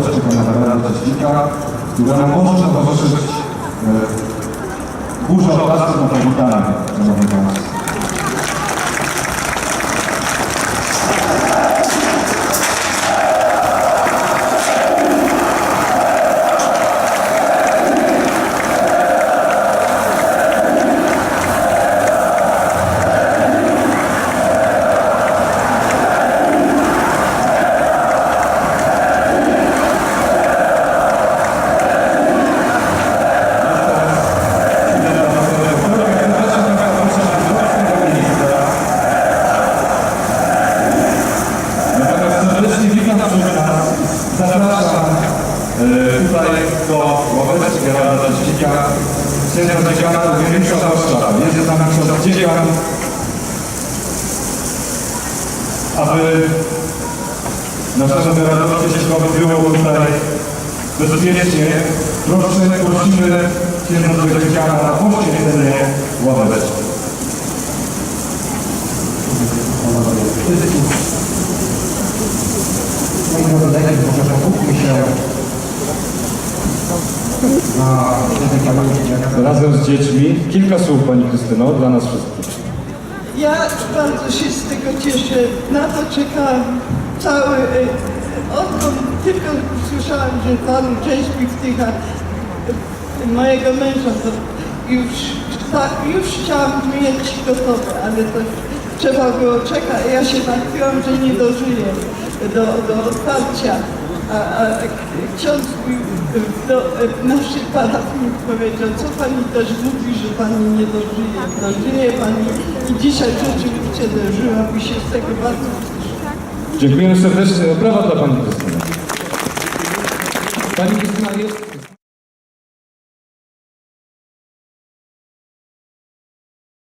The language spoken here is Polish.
mordeczki pana Bernarda Dzika, która nam może towarzyszyć e, burza od nas. Tutaj do ławeczki Geralda Dzika, księdza dziekana Eugeniusza Waszcza. Jest z nami dziekan, aby naszemu radości Cieśkowi było tutaj bezpiecznie. Proszę, prosimy księdza dziekana na poświęcenie ławeczki. Moi drodzy, dajcie może skupmy się na tej kawałki Razem z dziećmi kilka słów Pani Krystyno dla nas wszystkich. Ja bardzo się z tego cieszę. Na to czekałam cały... y, Odkąd tylko słyszałam, że Pan uczestnik w tych... a, y, Mojego męża to już, już chciałam mieć gotowe, ale to trzeba było czekać. Ja się martwiłam, że nie dożyję do, do otwarcia. A, a ksiądz mi do y, naszej parafii powiedział, co pani też mówi, że pani nie dożyje. Dożyje pani i dzisiaj rzeczywiście dożyłam i się z tego bardzo. Dziękujemy serdecznie. Brawa dla Pani Krystyny. Pani Krystyna jest